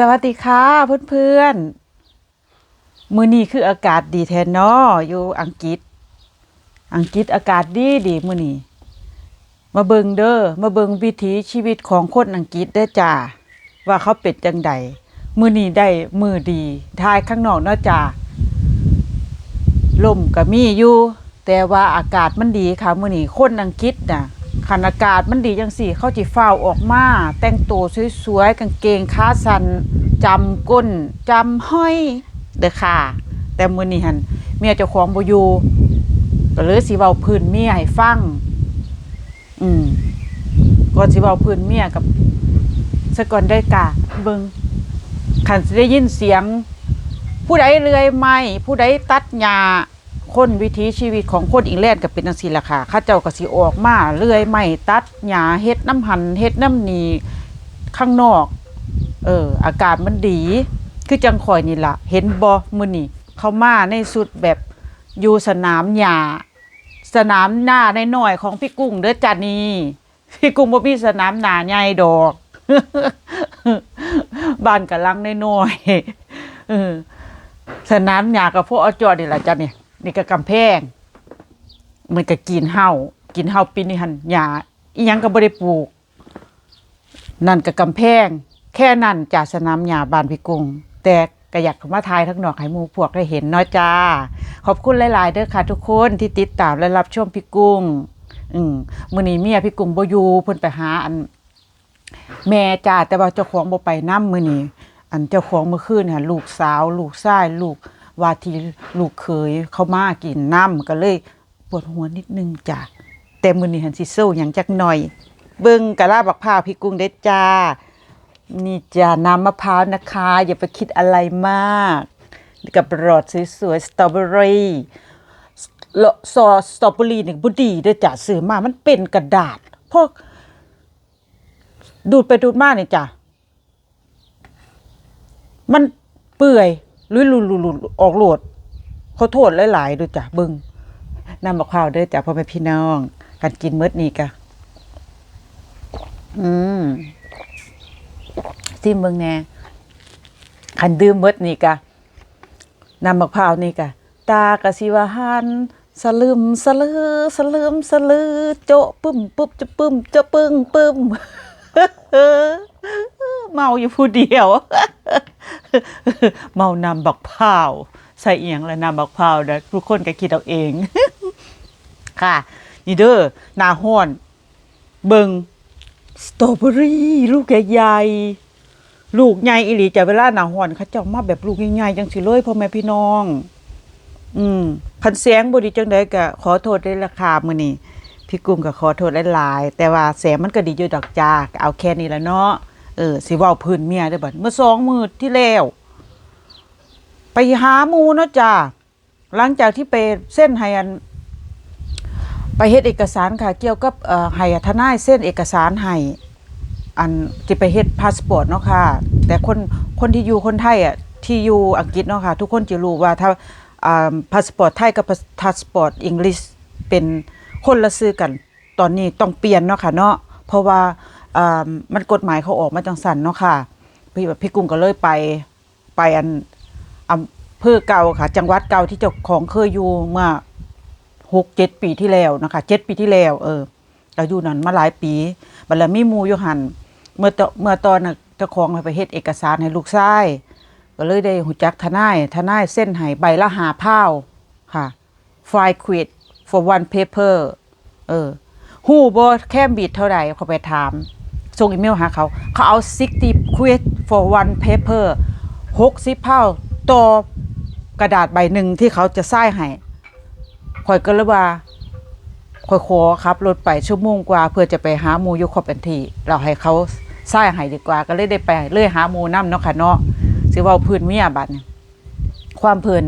สวัสดีค่ะเพื่อนๆ มือนี้คืออากาศดีแท้เนาะอยู่อังกฤษ อังกฤษอากาศดีดีมือนี้มาเบิงเด้อมาเบิงวิถีชีวิตของคนอังกฤษเด้จ้าว่าเขาเป็นจังใดมือนี้ได้มือดีทายข้างนอกเนาะจ้าลมก็มีอยู่แต่ว่าอากาศมันดีค่ะมือนี้คนอังกฤษน่ะ คันอากาศมันดีจังสี่เขาจิฟ้าวออกมา แต่งตัวสวยๆกางเกงขาสั้นจำก้นจำห้อยเด้อค่ะ แต่มือนี้หันเมียเจ้าของบอยู่ก็เลยสิเว้าพื้นเมียให้ฟัง อืมก่อนสิเว้าพื้นเมียกับซะก่อนได้กะเบิงคันสิได้ยินเสียง ผู้ใดเลื่อยไม้ผู้ใดตัดหญ้า คนวิถีชีวิตของคนอีแลนด์ก็เป็นจังซี่ล่ะค่ะเขาเจ้าก็สิออกมาเลื่อยไม้ตัดหญ้าเฮ็ดน้ำหันเฮ็ดน้ำนีข้างนอก เอออากาศมันดี คือจังข่อยนี่ล่ะ เห็นบ่มื้อนี้เขามาในสุดแบบอยู่สนามหญ้าสนามหน้าใน้อยของพี่กุ้งเด้อจ้ะนี่พี่กุ้งบ่มีสนามหน้าใหญ่ดอกบ้านกะลังใน้อยเออสนามหญ้ากับพวกอจอนี่แหละจ้ะนี่ นี่ก็กำแพงมันก็กินเฮากินเฮาปีนี้หันหญ้าอีหยังก็บ่ได้ปลูก นั่นก็กำแพง แค่นั้นจากสนามหญ้าบ้านพี่กุ้งแต่ก็อยากข้ามาทายทั้งหนอกให้หมู่พวกได้เห็นเนาะจ้า ขอบคุณหลายๆเด้อค่ะทุกคนที่ติดตามและรับชมพี่กุ้ง อืมมื้อนี้เมียพี่กุ้งบ่อยู่เพิ่นไปหาอัน แม่จ้าแต่ว่าเจ้าของบ่ไปนํมื้อนี้อันเจ้าของเมื่อคืนค่ะลูกสาว ลูกชายลูก ว่าที่ลูกเคยเข้ามากินน้ำก็เลยปวดหัวนิดนึงจ้ะแต่มือนี้หันสิสู้หยังจักหน่อย เบิ่งกะลาบักพร้าวพี่กุ้งได้จ้า นี่จ้าน้ำมะพร้าวนะคะ อย่าไปคิดอะไรมาก กับหลอดสวยๆสตรอเบอรี่ซอสสตรอเบอรี่นี่บ่ดีด้อจ้ะซื้อมามันเป็นกระดาษพวกดูดไปดูดมานี่จ้ะ มันเปื่อย ลุยลุลุลุออกโหลดเขอโทษหลายๆด้วยจ้ะเบึงนำมะพร้าวเด้อจ้ะพ่อแม่พี่น้องการกินเมดนี่กะอืมซิมเบิ่งแน่คันดื่มเมดนี่กะนำมะพร้าวนี่กะตากะสิว่าหันสลึมสลือสลืมสลือโจะปึ้มปึ๊บจะปึ้มจะปึ้งปึ้ม เมาอยู่ผู้เดียว เมานำบักพร้าว ใส่เอียงและนำบักพร้าวนะทุกคนก็คิดเอาเอง ค่ะนี่เด้อหนาห้อนเบิงสตรอเบอรี่ลูกใหญ่ๆลูกใหญ่อีหลีจะเวลาหนาห้อนเขาเจ้ามาแบบลูกใหญ่ๆจังสิเลยพ่อแม่พี่น้อง อืมคันเสียงบ่ดีจังไดก็ขอโทษในราคามื้อนี้พี่กุ้งก็ขอโทษหลายๆแต่ว่าแสงมันก็ดีอยู่ดอกจ้ากเอาแค่นี้ละเนาะ เออสิว้าพื้นเมียได้บัดเมื่อสองมือที่แล้วไปหามูเนาะจ้าหลังจากที่ไปเส้นให้อัน ไปเฮ็ดเอกสารค่ะ เกี่ยวกับเอ่อให้ทนายเส้นเอกสารให้อันที่ไปเฮ็ดพาสปอร์ตเนาะค่ะ แต่คนคนที่อยู่คนไทยอะที่อยู่อังกฤษเนาะค่ะ ทุกคนจะรู้ว่าถ้าอ่าพาสปอร์ตไทยกับพาสปอร์ตอังกฤษเป็นคนละซื้อกัน ตอนนี้ต้องเปลี่ยนเนาะค่ะเนาะเพราะว่า มันกฎหมายเขาออกมาจังสันเนาะค่ะ พี่พี่กุ้งก็เลยไปไปอันอำเภอเก่าค่ะ จังหวัดเก่าที่เจ้าของเคยอยู่เมื่อหกเจ็ดปีที่แล้วนะคะเจ็ดปีที่แล้ว เออเราอยู่นั่นมาหลายปีบัดแล้วมีมูยูหันเมื่อตเมื่อตอนเจ้าของไปเฮ็ดเอกสารให้ลูกชายก็เลยได้หูจักทนายทนายเส้นให้ใบละหาพาค่ะไฟล์ quit for one paper เออฮู้บ่แค่บิดเท่าไหร่เขาไปถาม ส่งอีเมลหาเขา เขาเอา 60 quit for one paper 60พาวต่อกระดาษใบหนึ่งที่เขาจะใส่ให้ข่อยก็เลยว่าข่อยขอครับรถไปชั่วโมงกว่า เพื่อจะไปหาหมูยู่ครบเป็นทีเราให้เขาใส่ให้ดีกว่า ก็เลยได้ไปเลยหาหมูน้ำเนาะค่ะเนาะสิเว่าพื้นเมียบัดนี้ความเพลิน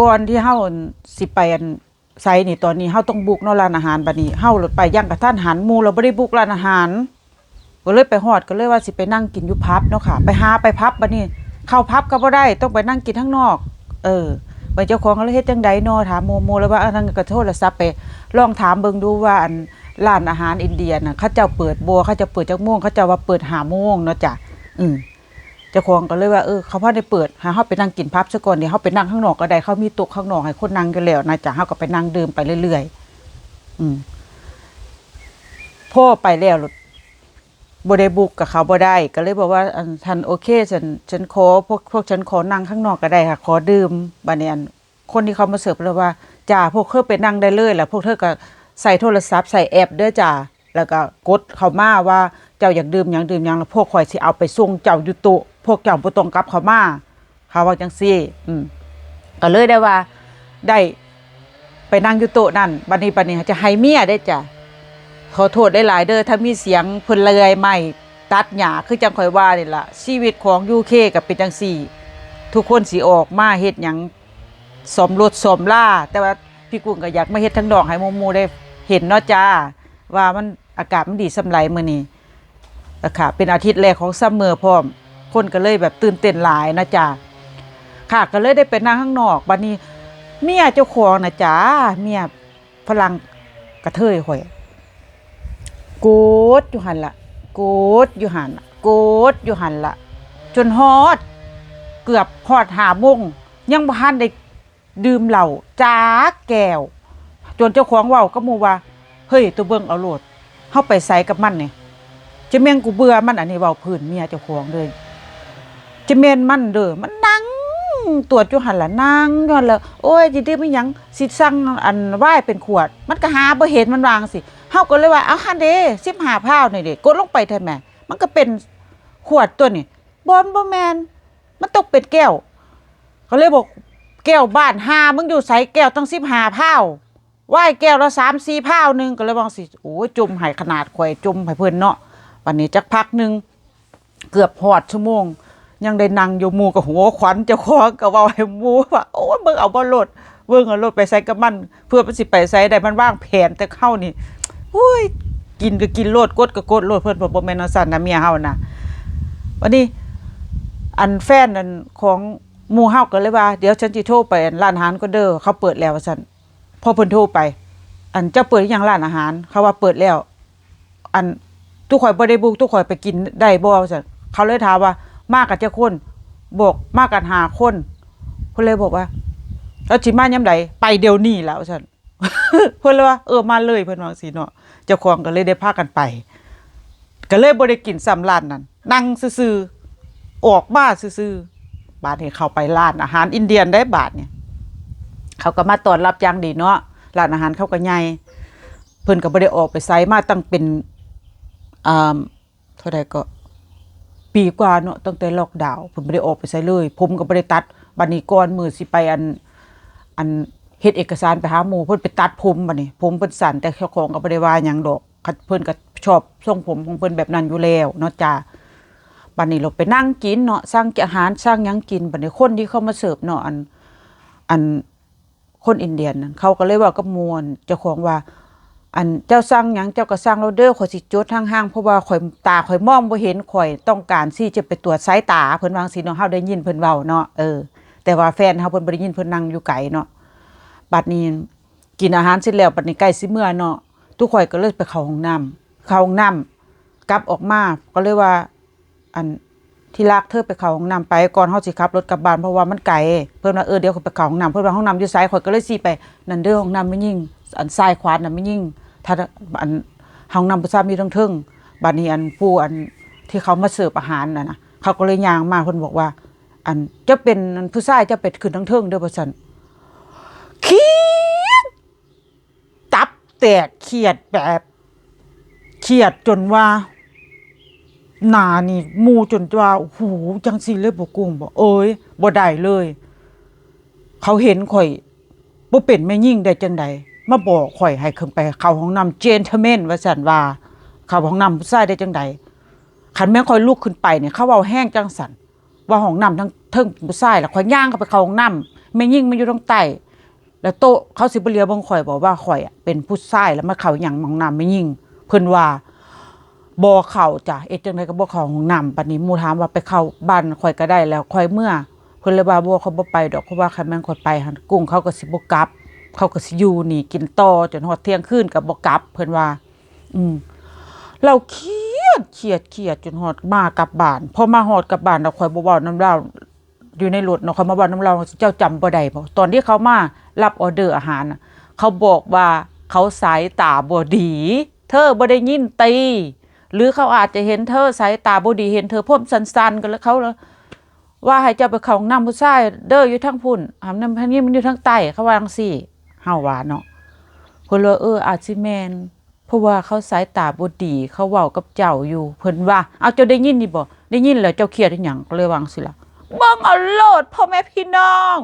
ก่อนที่เฮาสิไปอัน ไซนี่ตอนนี้เฮาต้องบุกเนาะร้านอาหารบัดนี้เฮารถไปย่างกับท่านหันหมูเราบ่ได้บุกร้านอาหาร ก็เลยไปฮอดก็เลยว่าสิไปนั่งกินอยู่พับเนาะค่ะ ไปหาไปพับบัดนี้ เข้าพับก็บ่ได้ต้องไปนั่งกินข้างนอก เออไปเจ้าของก็เลยเฮ็ดจังใดเนาะถามโมโมแล้วว่าอันนั้นก็โทรศัพท์ไปลองถามเบิ่งดูว่าอันร้านอาหารอินเดียน่ะเขาเจ้าเปิดบัวเขาจะเปิดจักโมงเขาเจ้าว่าเปิด5โมงเนาะจ้ะอืม เจ้าของก็เลยว่าเออเขาพาได้เปิดหาเฮาไปนั่งกินพับซะก่อนเดี๋ยวเฮาไปนั่งข้างนอกก็ได้เขามีโต๊ะข้างนอกให้คนนั่งกันแล้วนะจ๊ะเฮาก็ไปนั่งดื่มไปเรื่อยๆอืมพ่อไปแล้วบ่ได้บุกกับเขาบ่ได้ ก็เลยบอกว่าอันท่านโอเคฉันฉันขอพวกพวกฉันขอนั่งข้างนอกก็ได้ค่ะ ขอดื่มบัดนี้อันคนที่เขามาเสิร์ฟเลยว่าจ้าพวกเธอไปนั่งได้เลยแหล้วพวกเธอก็ใส่โทรศัพท์ใส่แอปเด้อจ้าแล้วก็กดเขามาว่าเจ้าอยากดื่มหยังดื่มหยังแล้วพวกข่อยสิเอาไปส่งเจ้าอยู่โต๊ะ พวกเจ้าบ่ต้องกลับเข้ามาเขาว่าจังซี่ อืมก็เลยได้ว่าได้ไปนั่งอยู่โต๊ะนั่นบัดนี้บัดนี้จะให้เมียได้จ้ะขอโทษได้หลายๆเด้อถ้ามีเสียงเพิ่นเลื่อยไม้ตัดหญ้าคือจังข่อยว่านี่ล่ะ ชีวิตของ UK ก็เป็นจังซี่ ทุกคนสิออกมาเฮ็ดหยังสมรถสมล่า แต่ว่าพี่กุ้งก็อยากมาเฮ็ดทั้งดอกให้มู่ๆได้เห็นเนาะจ้าว่ามันอากาศมันดีสำไรมื้อนี้อะค่ะเป็นอาทิตย์แรกของซัมเมอร์พร้อม คนก็เลยแบบตื่นเต้นหลายนะจ้าค่ะก็เลยได้ไปนั่งข้างนอกบัดนี้ เมียเจ้าของนะจ้าเมียฝรั่งกระเทยข่อยโกดอยู่หันละโกดอยู่หันโกดอยู่หันละจนฮอด เกือบฮอดหาโมงยังบ่ทันได้ดื่มเหล้าจ้าแก้วจนเจ้าของเว้าก็มูว่า เฮ้ย ตัวเบิ่งเอาโลดเฮาไปใส่กับมันนี่จะแม่งกูเบื่อมันอันนี้เว้าพื้นเมียเจ้าของเลย จะแม่นมันเด้อมันนั่งตรวจอยู่หันละนั่งอยู่หันละโอ้ยจิดื้อไม่ยังสิสั่งอันไหว้เป็นขวด มันก็หาบ่เห็นมันวางสิเฮาก็เลยว่าเอาหันเด้15พาวนี่เด้กดลงไปเถอะแม่มันก็เป็นขวดตัวนี่บ่บ่แมนมันต้องเป็นแก้วเขาเลยบอกแก้วบ้านหามึงอยู่ไสแก้วตั้ง15พาวว่ายแก้วละ3 4พาวหนึงก็เลยว่าสิโอ้ยจุ่มให้ขนาดข่อยจุ่มให้เพิ่นเนาะวันนี้จักพักหนึงเกือบฮอดชั่วโมง ยังได้นั่งอยู่หมู่กับหัวขวัญเจ้าของก็เว้าให้หมู่ว่าโอ้ยมึงเอาบ่รถเบิ่งเอารถไปใส่กับมัน เพื่อมันสิไปใส่ได้มันวางแผนแต่เข้านี่อุ้ยกินก็กินโลดกดก็กดโลดเพิ่นบอกบ่แม่นว่าซั่นนะเมียเฮานะวันนี้อันแฟนอันของหมู่เฮาก็เลยว่า เดี๋ยวฉันสิโทรไปร้านอาหารก็เด้อเขาเปิดแล้วว่าซั่นพอเพิ่นโทรไป อันเจ้าเปิดหรือยังร้านอาหาร เขาว่าเปิดแล้ว อันทุกข่อยบ่ได้บุกทุกข่อยไปกินได้บ่ว่าซั่นเขาเลยถามว่า มากันจักคนบอกมากันห้าคนเพิ่นเลยบอกว่าแล้วสิมายามใดไปเดี๋ยวนี้แล้วซั่นเพิ่นเลยว่าเออมาเลยเพิ่อนวาจังซี่เนาะเจ้าของก็เลยได้พากันไป ก็เลยบ่ได้กินซ้ำร้านนั้นนั่งซื่อออกมาซื่อบาดนี้เข้าไปร้านอาหารอินเดียนได้บาดเนี่ย เขาก็มาต้อนรับอย่างดีเนาะร้านอาหารเขาก็ใหญ่เพิ่นก็บ่ได้ออกไปไสมาตั้งเป็นอ่าเท่าใดก็ ปีกว่าเนาะตั้งแต่ล็อกดาวน์เพิ่นบ่ได้ออกไปไสเลย ผมก็บ่ได้ตัดบัดนี้ก่อนมือสิไปอันอันเฮ็ดเอกสารไปหาหมู่เพิ่นไปตัดผมบัดนี้ ผมเพิ่นสั้นแต่เจ้าของก็บ่ได้ว่าหยังดอกคันเพิ่นก็ชอบทรงผมของเพิ่นแบบนั้นอยู่แล้วเนาะจ้าบัดนี้เราไปนั่งกินเนาะสั่งอาหารสั่งหยังกินบัดนี้คนที่เขามาเสิร์ฟเนาะอันอันคนอินเดียนนั่นเขาก็เลยว่ากับมวลเจ้าของว่า อันเจ้าสั่งหยังเจ้าก็สั่งเราเด้อข่อยสิจดห่างๆเพราะว่าข่อยตาข่อยมองบ่เห็นข่อยต้องการที่จะไปตรวจสายตาเพิ่นวังสิเนาะเฮาได้ยินเพิ่นเว้าเนาะเออแต่ว่าแฟนเฮาเพิ่นบ่ได้ยินเพิ่นนั่งอยู่ไกลเนาะบัดนี้กินอาหารเสร็จแล้วบัดนี้ใกล้สิเมื่อเนาะทุกข่อยก็เลยไปเข้าห้องน้ำเข้าห้องน้ำกลับออกมาก็เลยว่า อันที่รักเธอไปเข้าห้องน้ำไปก่อนเฮาสิขับรถกลับบ้านเพราะว่ามันไกลเพิ่นว่าเออเดี๋ยวข่อยไปเข้าห้องน้ำเพิ่นว่าห้องน้ำอยู่ซ้ายข่อยก็เลยสิไปนั่นเด้อห้องน้ำไม่ยิ่งอันซ้ายขวาน่ะไม่ยิ่ง ถ้าอันห้องน้ำผู้ชายมีทั้งทึ่งบัดนี้อันผู้อันที่เขามาเสิร์ฟอาหารน่ะนะเขาก็เลยยางมาเพิ่นบอกว่า อันจะเป็นอันผู้ชายจะเป็นขึ้นทั้งทึ่งเด้อว่าซั่นเครียดตับแตกเครียดแบบเครียดจนว่าหนานี่มูจนว่าโอ้โหจังสิเลยบกุ้งบ่เอ้ยบ่ได้เลย เขาเห็นข่อยบ่เป็นแม่ยิ่งได้จังใด มาบอกข่อยให้ขึ้นไปเข้าห้องน้ำเจนเทเมนว่าซั่นว่าเข้าห้องน้ำผู้ชายได้จังใดคันแม่ข่อยลุกขึ้นไปเนี่ยเขาเว้าแห้งจังสันว่าห้องน้ำทั้งเทิงผู้ชายแล้วข่อยย่างเข้าไปเข้าห้องน้ำแม่ยิ่งมันอยู่ตรงใต้แล้วโต๊ะเขาสิบ่เลียบงข่อยบอกว่าข่อยอะเป็นผู้ชายแล้วมาเข้าหยังห้องน้ำแม่ยิ่งเพิ่นว่าบ่เข้าจ้ะเอ็ดจังไดก็บ่เข้าห้องน้ำบัดนี้หมู่ถามว่าไปเข้าบ้านข่อยก็ได้แล้วข่อยเมื่อเพิ่นเลยว่าบ่เขาบ่ไปดอกเพราะว่าคันแม่นข่อยไปหั่นกุ้งเขาก็สิบ่กลับ เขาก็สิอยู่นี่กินต่อจนฮอดเที่ยงคืนก็บ่กลับเพิ่นว่า อืมเราเครียดเครียดเครียดจนหอดมากลับบ้านพอมาหอดกลับบ้านเราคอยบ่เว้าน้ำเล่าอยู่ในรถเนาะคอยมาเว้าน้ำเล่าเจ้าจำบ่ได้บ่ตอนที่เขามารับออเดอร์อาหารน่ะเขาบอกว่าเขาสายตาบ่ดี เธอบ่ได้ยินตี หรือเขาอาจจะเห็นเธอสายตาบ่ดีเห็นเธอผมสันๆกันแล้วเขาเลยว่าให้เจ้าไปเข้าห้องน้ำผู้ชายเด้ออยู่ทางพุ่นหามน้ำทางนี้มันอยู่ทางใต้เขาว่าจังซี่ เฮาว่าเนาะเพิ่นว่าเอออาจสิแม่นเพราะว่าเขาสายตาบ่ดีเขาเว้ากับเจ้าอยู่เพิ่นว่าเอาเจ้าได้ยินนี่บ่ได้ยินแล้วเจ้าเครียดอีหยังก็เลยวางสิล่ะเบิ่งเอาโลดพ่อแม่พี่น้อง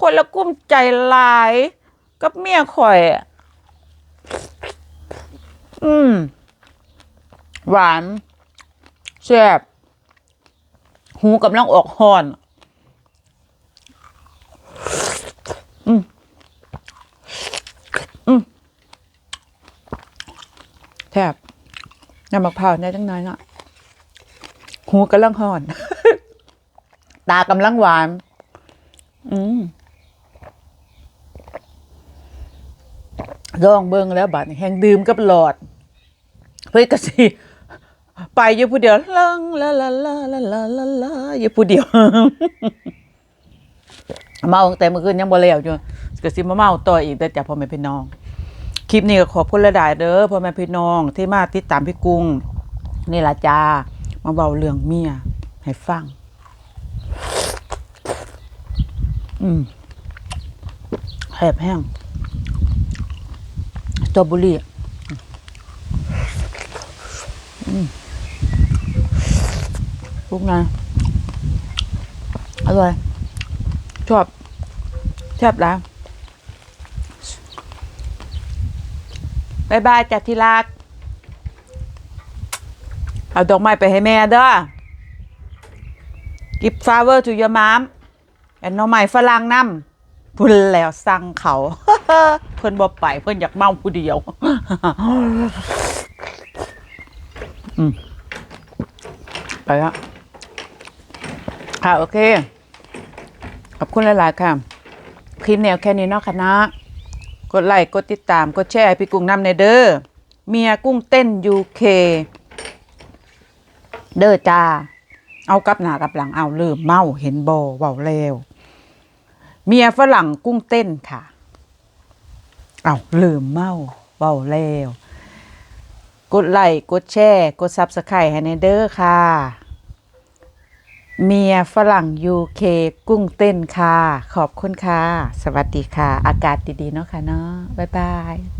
คนละกุ้มใจหลายกับเมียข่อยอืม หวานแซ่บหูกำลังออกฮ้อน แทบน้ำมะพร้าวเนี่ยจังน้อยเนาะหูกำลังห่อน ตากำลังหวาน อืมลองเบิ่งแล้วบัดนี้แห่งดื่มกับหลอดเฮ้ยกสิไปอยู่ผู้เดียวลังละละละละละละละอยู่ผู้เดียว เมาแต่เมื่อคืนยังบ่แล้วอยู่กะสิมาเมาต่ออีกแต่จ้ะพ่อแม่พี่น้อง คลิปนี้ก็ขอบคุณหลายเด้อพ่อแม่พี่น้องที่มาติดตามพี่กุ้งนี่ละจ้ามาเบาเรื่องเมียให้ฟัง อืมแหบแห้งสตรอเบอรี่อืมลูกนะอร่อย ชอบ ชอบแล้ว บายบายจัดที่รัก เอาดอกไม้ไปให้แม่เด้อ กิฟต์ฟลาเวอร์ to your mom แอนน้องใหม่ฝรั่งนำพุ่นแล้วสั่งเขาเพิ่อนบ่ไปเพิ่อนอยากเมาผู้เดียวไปล้วค่ะ โอเค ขอบคุณหลาย ๆ ค่ะ คลิปแนวแค่นี้เนาะค่ะนะ กดไลค์กดติดตามกดแชร์พี่กุ้งนำในเด้อเมียกุ้งเต้นยูเคเด้อจ้า เอากับหน้ากับหลังเอาเริ่มเมาเห็นบอเว้าแล้วเมียฝรั่งกุ้งเต้นค่ะ เอาลืมเมาเว้าแล้วกดไลค์กดแชร์ กดซับสไครต์ให้ในเด้อค่ะ เมียฝรั่งยูเคกุ้งเต้นค่ะ ขอบคุณค่ะ สวัสดีค่ะ อากาศดีๆเนาะค่ะเนาะบ๊ายบาย